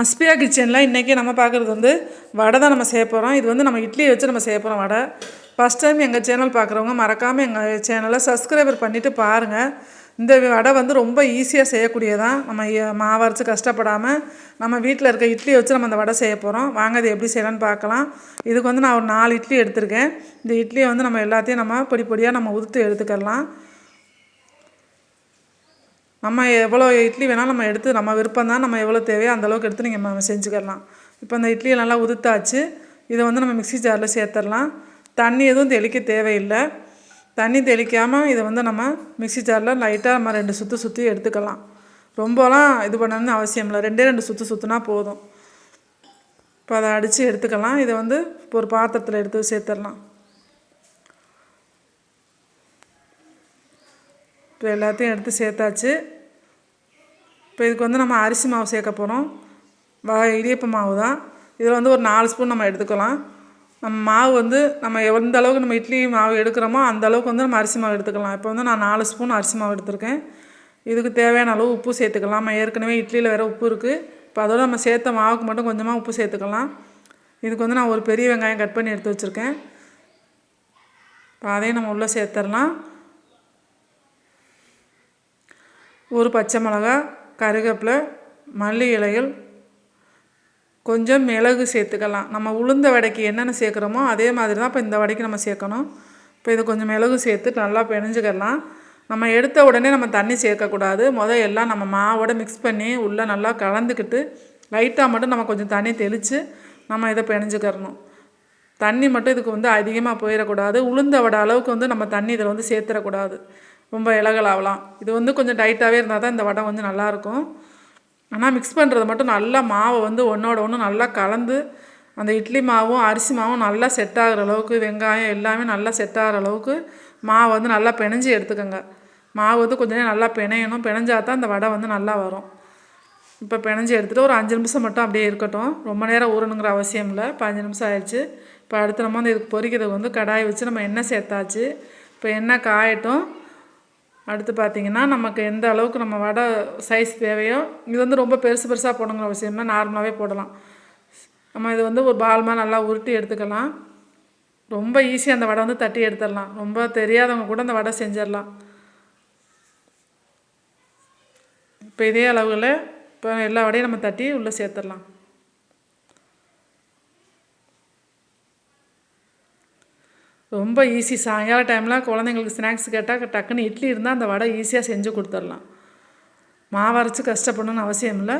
அஸ்பியா கிச்சனில் இன்றைக்கி நம்ம பார்க்குறது வந்து வடை தான் நம்ம செய்ய போகிறோம் இது வந்து நம்ம இட்லியை வச்சு நம்ம செய்ய போகிறோம் வடை. ஃபஸ்ட் டைம் எங்கள் சேனல் பார்க்குறவங்க மறக்காமல் எங்கள் சேனலை சப்ஸ்கிரைபர் பண்ணிவிட்டு பாருங்கள் இந்த வடை வந்து ரொம்ப ஈஸியாக செய்யக்கூடியதான் நம்ம மாவரைச்சு கஷ்டப்படாமல் நம்ம வீட்டில் இருக்க இட்லியை வச்சு நம்ம அந்த வடை செய்ய போகிறோம் வாங்க அது எப்படி செய்யலாம்னு பார்க்கலாம். இதுக்கு வந்து நான் ஒரு நாலு இட்லி எடுத்திருக்கேன். இந்த இட்லியை வந்து நம்ம எல்லாத்தையும் நம்ம பொடி பொடியாக நம்ம உதுத்து எடுத்துக்கலாம் நம்ம எவ்வளோ இட்லி வேணாலும் நம்ம எடுத்து நம்ம விருப்பம் தான் நம்ம எவ்வளோ தேவையோ அந்த அளவுக்கு எடுத்து நீங்கள் நம்ம செஞ்சுக்கலாம். இப்போ அந்த இட்லியை நல்லா உதுத்தாச்சு இதை வந்து நம்ம மிக்ஸி ஜாரில் சேர்த்துடலாம். தண்ணி எதுவும் தெளிக்க தேவையில்லை. தண்ணி தெளிக்காமல் இதை வந்து நம்ம மிக்ஸி ஜாரில் லைட்டாக நம்ம ரெண்டு சுற்று சுற்றி எடுத்துக்கலாம். ரொம்பலாம் இது பண்ணணும்னு அவசியம் இல்லை. ரெண்டே ரெண்டு சுற்று சுற்றுனா போதும். இப்போ அதை அடித்து எடுத்துக்கலாம். இதை வந்து இப்போ ஒரு பாத்திரத்தில் எடுத்து சேர்த்துடலாம். இப்போ எல்லாத்தையும் எடுத்து சேர்த்தாச்சு. இப்போ இதுக்கு வந்து நம்ம அரிசி மாவு சேர்க்க போகிறோம். வ இடியப்ப மாவு தான். இதில் வந்து ஒரு நாலு ஸ்பூன் நம்ம எடுத்துக்கலாம். நம்ம மாவு வந்து நம்ம எந்த அளவுக்கு நம்ம இட்லி மாவு எடுக்கிறோமோ அந்த அளவுக்கு வந்து நம்ம அரிசி மாவு எடுத்துக்கலாம். இப்போ வந்து நான் நாலு ஸ்பூன் அரிசி மாவு எடுத்திருக்கேன். இதுக்கு தேவையான அளவு உப்பு சேர்த்துக்கலாம். நம்ம ஏற்கனவே இட்லியில் வேறு உப்பு இருக்குது இப்போ அதோட நம்ம சேர்த்த மாவுக்கு மட்டும் கொஞ்சமாக உப்பு சேர்த்துக்கலாம். இதுக்கு வந்து நான் ஒரு பெரிய வெங்காயம் கட் பண்ணி எடுத்து வச்சுருக்கேன். இப்போ அதையும் நம்ம உள்ளே சேர்த்துடலாம். ஒரு பச்சை மிளகா கருவேப்பிலை மல்லி இலைகள் கொஞ்சம் மிளகு சேர்த்துக்கலாம். நம்ம உளுந்த வடைக்கு என்னென்ன சேர்க்குறோமோ அதே மாதிரி தான் இப்போ இந்த வடைக்கு நம்ம சேர்க்கணும். இப்போ இது கொஞ்சம் மிளகு சேர்த்து நல்லா பிணைஞ்சுக்கலாம். நம்ம எடுத்த உடனே நம்ம தண்ணி சேர்க்கக்கூடாது. முதல் எல்லாம் நம்ம மாவோட மிக்ஸ் பண்ணி உள்ளே நல்லா கலந்துக்கிட்டு லைட்டாக மட்டும் நம்ம கொஞ்சம் தண்ணி தெளித்து நம்ம இதை பிணைஞ்சுக்கிறணும். தண்ணி மட்டும் இதுக்கு வந்து அதிகமாக போயிடக்கூடாது உளுந்த வடை அளவுக்கு வந்து நம்ம தண்ணி இதில் வந்து சேர்த்துடக்கூடாது ரொம்ப இலகலாகலாம் இது வந்து கொஞ்சம் டைட்டாகவே இருந்தால் தான் இந்த வடை வந்து நல்லாயிருக்கும் ஆனால் மிக்ஸ் பண்ணுறது மட்டும் நல்லா மாவை வந்து ஒன்றோட ஒன்று நல்லா கலந்து அந்த இட்லி மாவும் அரிசி மாவும் நல்லா செட் ஆகிற அளவுக்கு வெங்காயம் எல்லாமே நல்லா செட் ஆகிற அளவுக்கு மாவை வந்து நல்லா பிணைஞ்சி எடுத்துக்கோங்க. மாவு வந்து கொஞ்சம் நேரம் நல்லா பிணையணும். பிணைஞ்சா தான் இந்த வடை வந்து நல்லா வரும். இப்போ பிணைஞ்சி எடுத்துகிட்டு ஒரு அஞ்சு நிமிஷம் மட்டும் அப்படியே இருக்கட்டும். ரொம்ப நேரம் ஊறணுங்கிற அவசியம் இல்லை. இப்போ அஞ்சு நிமிஷம் ஆயிடுச்சு. இப்போ அடுத்து நம்ம வந்து இதுக்கு பொரிக்கிறதுக்கு வந்து கடாய் வச்சு நம்ம எண்ணெய் சேர்த்தாச்சு. இப்போ எண்ணெய் காயட்டும். அடுத்து பார்த்தீங்கன்னா நமக்கு எந்த அளவுக்கு நம்ம வடை சைஸ் தேவையோ இது வந்து ரொம்ப பெருசு பெருசாக போடணுங்கிற அவசியம்னா நார்மலாகவே போடலாம். நம்ம இது வந்து ஒரு பால் மாதிரி நல்லா உருட்டி எடுத்துக்கலாம். ரொம்ப ஈஸியாக அந்த வடை வந்து தட்டி எடுத்துடலாம். ரொம்ப தெரியாதவங்க கூட அந்த வடை செஞ்சிடலாம். இப்போ இதே அளவில் இப்போ எல்லா வடையும் நம்ம தட்டி உள்ளே சேர்த்துடலாம். ரொம்ப ஈஸி சாயங்கால டைமில் குழந்தைங்களுக்கு ஸ்நாக்ஸ் கேட்டால் டக்குன்னு இட்லி இருந்தால் அந்த வடை ஈஸியாக செஞ்சு கொடுத்துடலாம். மாவரைச்சி கஷ்டப்படணும்னு அவசியம் இல்லை.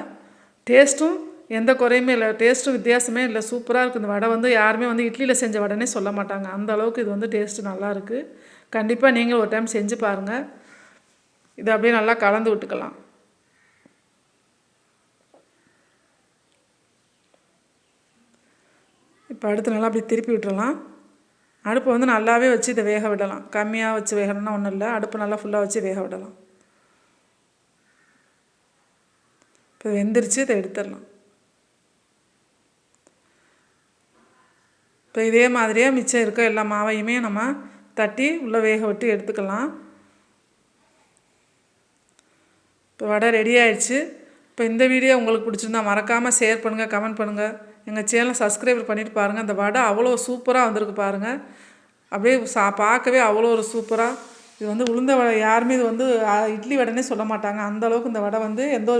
டேஸ்ட்டும் எந்த குறையுமே இல்லை. டேஸ்ட்டும் வித்தியாசமே இல்லை. சூப்பராக இருக்குது இந்த வடை வந்து யாருமே வந்து இட்லியில் செஞ்ச வடைனே சொல்ல மாட்டாங்க. அந்த அளவுக்கு இது வந்து டேஸ்ட்டு நல்லா இருக்குது கண்டிப்பாக நீங்கள் ஒரு டைம் செஞ்சு பாருங்கள் இதை அப்படியே நல்லா கலந்து விட்டுக்கலாம். இப்போ அடுத்த நாள் அப்படி திருப்பி விட்டுறலாம். அடுப்பை வந்து நல்லாவே வச்சு இதை வேக விடலாம். கம்மியாக வச்சு வேகணும்னா ஒன்றும் இல்லை. அடுப்பு நல்லா ஃபுல்லாக வச்சு வேக விடலாம். இப்போ வெந்துருச்சு இதை எடுத்துடலாம். இப்போ இதே மாதிரியே மிச்சம் இருக்க எல்லா மாவையுமே நம்ம தட்டி உள்ளே வேக விட்டு எடுத்துக்கலாம். இப்போ வடை ரெடி ஆயிடுச்சு. இப்போ இந்த வீடியோ உங்களுக்கு பிடிச்சிருந்தா மறக்காமல் ஷேர் பண்ணுங்கள் கமெண்ட் பண்ணுங்கள் எங்கள் சேனலை சப்ஸ்கிரைபர் பண்ணிவிட்டு பாருங்கள் அந்த வடை அவ்வளோ சூப்பராக வந்திருக்கு பாருங்கள் அப்படியே சா பார்க்கவே அவ்வளோ ஒரு சூப்பராக இது வந்து உளுந்த வடை யாருமே இது வந்து இட்லி வடைனே சொல்ல மாட்டாங்க. அந்தளவுக்கு இந்த வடை வந்து எந்த ஒரு